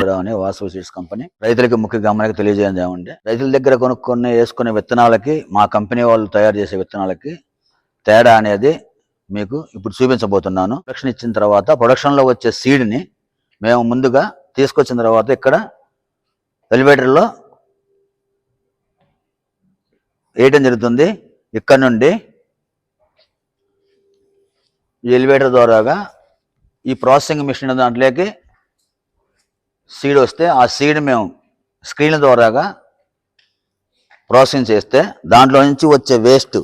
సుబ్బారావు అనే Vasavi seeds company. రైతులకి ముఖ్య గమనిక తెలియజేయడం ఏమంటే రైతుల దగ్గర కొనుక్కునే వేసుకునే విత్తనాలకి మా కంపెనీ వాళ్ళు తయారు చేసే విత్తనాలకి తేడా అనేది మీకు ఇప్పుడు చూపించబోతున్నాను. ప్రొడక్షన్ ఇచ్చిన తర్వాత ప్రొడక్షన్లో వచ్చే సీడ్ని మేము ముందుగా తీసుకొచ్చిన తర్వాత ఇక్కడ ఎలివేటర్లో వేయటం జరుగుతుంది. ఇక్కడ నుండి ఈ ఎలివేటర్ ద్వారాగా ఈ ప్రాసెసింగ్ మిషన్ దాంట్లోకి సీడ్ వస్తే ఆ సీడ్ మేము స్క్రీన్ల ద్వారాగా ప్రాసెసింగ్ చేస్తే దాంట్లో నుంచి వచ్చే వేస్ట్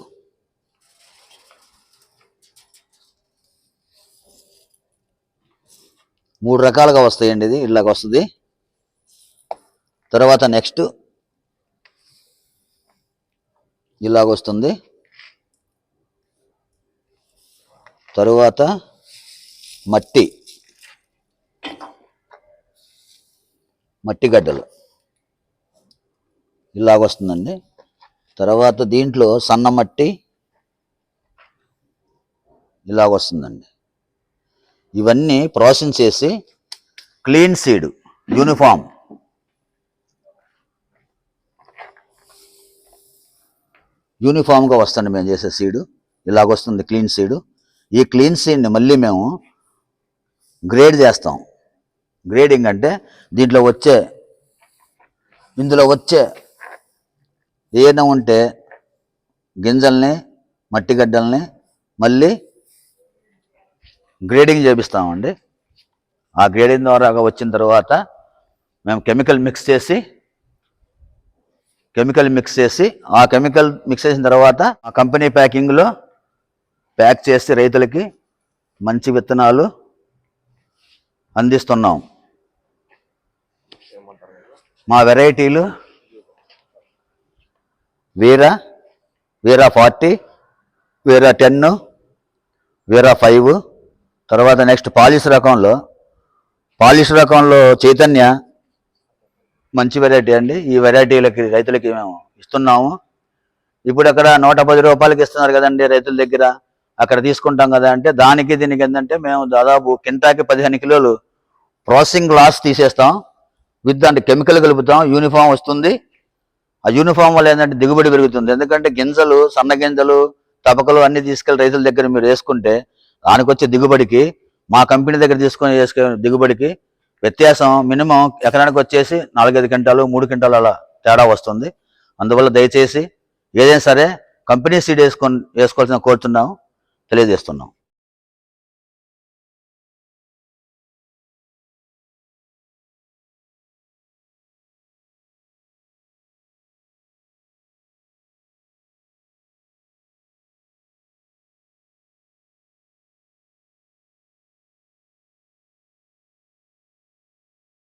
మూడు రకాలుగా వస్తాయండి ఇది. ఇలాగ వస్తుంది. తర్వాత నెక్స్ట్ ఇలాగ వస్తుంది. తరువాత మట్టి. మట్టి గడ్డలు. ఇలాగ వస్తుందండి తర్వాత దీంట్లో సన్న మట్టి ఇలాగ వస్తుందండి ఇవన్నీ ప్రాసెస్ చేసి క్లీన్ సీడ్ యూనిఫామ్. యూనిఫామ్గా వస్తుంది మేము చేసే సీడు. ఇలాగ వస్తుంది క్లీన్ సీడు. ఈ క్లీన్ సీడ్ని మళ్ళీ మేము గ్రేడ్ చేస్తాం. గ్రేడింగ్ అంటే దీంట్లో వచ్చే ఇందులో వచ్చే ఏదైనా ఉంటే గింజల్ని మట్టి గడ్డల్ని మళ్ళీ గ్రేడింగ్ చేపిస్తామండి. ఆ గ్రేడింగ్ ద్వారా వచ్చిన తర్వాత మేము కెమికల్ మిక్స్ చేసి కెమికల్ మిక్స్ చేసి ఆ కెమికల్ మిక్స్ చేసిన తర్వాత ఆ కంపెనీ ప్యాకింగ్లో ప్యాక్ చేసి రైతులకి మంచి విత్తనాలు అందిస్తున్నాం. మా వెరైటీలు Veera Veera forty Veera ten Veera five. తర్వాత నెక్స్ట్ పాలిష్ రకంలో పాలిష్ రకంలో చైతన్య మంచి వెరైటీ అండి. ఈ వెరైటీలకి రైతులకి మేము ఇస్తున్నాము. ఇప్పుడు అక్కడ నూట పది రూపాయలకి ఇస్తున్నారు కదండి రైతుల దగ్గర. అక్కడ తీసుకుంటాం కదా అంటే దానికి దీనికి ఏంటంటే మేము దాదాపు కింటాకి పదిహేను కిలోలు ప్రాసెసింగ్ లాస్ తీసేస్తాం. విత్ దాంట్లో కెమికల్ కలుపుతాం యూనిఫామ్ వస్తుంది. ఆ యూనిఫామ్ వల్ల ఏంటంటే దిగుబడి పెరుగుతుంది. ఎందుకంటే గింజలు సన్న గింజలు తపకలు అన్ని తీసుకెళ్ళి రైతుల దగ్గర మీరు వేసుకుంటే దానికి వచ్చే దిగుబడికి మా కంపెనీ దగ్గర తీసుకొని వేసుకునే దిగుబడికి వ్యత్యాసం మినిమం ఎకరానికి వచ్చేసి నాలుగైదు క్వింటాలు మూడు క్వింటాలు అలా తేడా వస్తుంది. అందువల్ల దయచేసి ఏదైనా సరే కంపెనీ సీడ్ వేసుకొని వేసుకోవాల్సిన కోరుతున్నాము తెలియజేస్తున్నాం